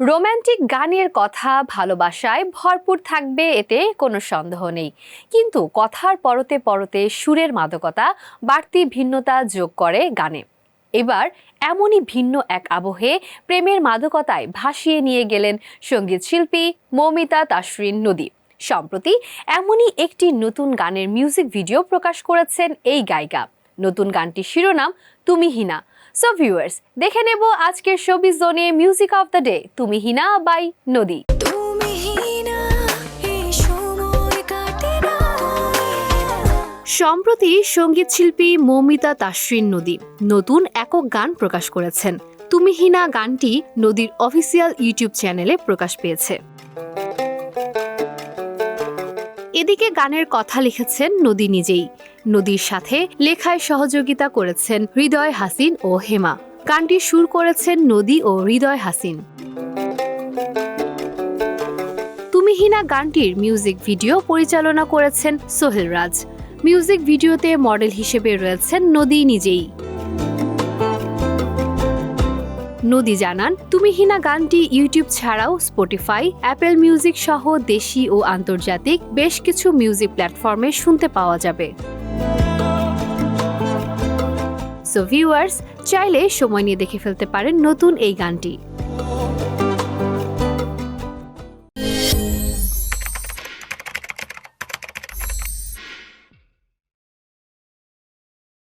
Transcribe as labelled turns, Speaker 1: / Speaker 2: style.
Speaker 1: Romantic গানের কথা ভালোবাসায় ভরপুর থাকবে এতে কোনো সন্দেহ নেই। কিন্তু কথার পরতে পরতে সুরের মাদকতা বাড়তি ভিন্নতা যোগ করে গানে। এবার এমনই ভিন্ন এক আবহে প্রেমের মাদকতায় ভাসিয়ে নিয়ে গেলেন সংগীত শিল্পী মৌমিতা তাসরিন নদী। সম্প্রতি এমনই একটি নতুন গানের মিউজিক ভিডিও প্রকাশ করেছেন এই গায়িকা। নতুন গানটির শিরোনাম তুমি হিনা। সো ভিউয়ার্স দেখে নেব আজকের শোবিজ জোনে মিউজিক অফ দ্য ডে তুমি হিনা বাই নদী। সম্প্রতি সংগীত শিল্পী মৌমিতা তাসরিন নদী নতুন একক গান প্রকাশ করেছেন। তুমি হিনা গানটি নদীর অফিসিয়াল ইউটিউব চ্যানেলে প্রকাশ পেয়েছে। এদিকে গানের কথা লিখেছেন নদী নিজেই। নদীর সাথে লেখায় সহযোগিতা করেছেন হৃদয় হাসিন ও হেমা। গানটি সুর করেছেন নদী ও হৃদয় হাসিন। তুমি হিনা গানটির মিউজিক ভিডিও পরিচালনা করেছেন সোহেল রাজ। মিউজিক ভিডিওতে মডেল হিসেবে রয়েছেন নদী নিজেই। নদী জানান, তুমি হিনা গানটি ইউটিউব ছাড়াও স্পটিফাই, অ্যাপেল মিউজিক সহ দেশি ও আন্তর্জাতিক বেশ কিছু মিউজিক প্ল্যাটফর্মে শুনতে পাওয়া যাবে। সো ভিউয়ার্স চাইলে সময় নিয়ে দেখে ফেলতে পারেন নতুন এই গানটি।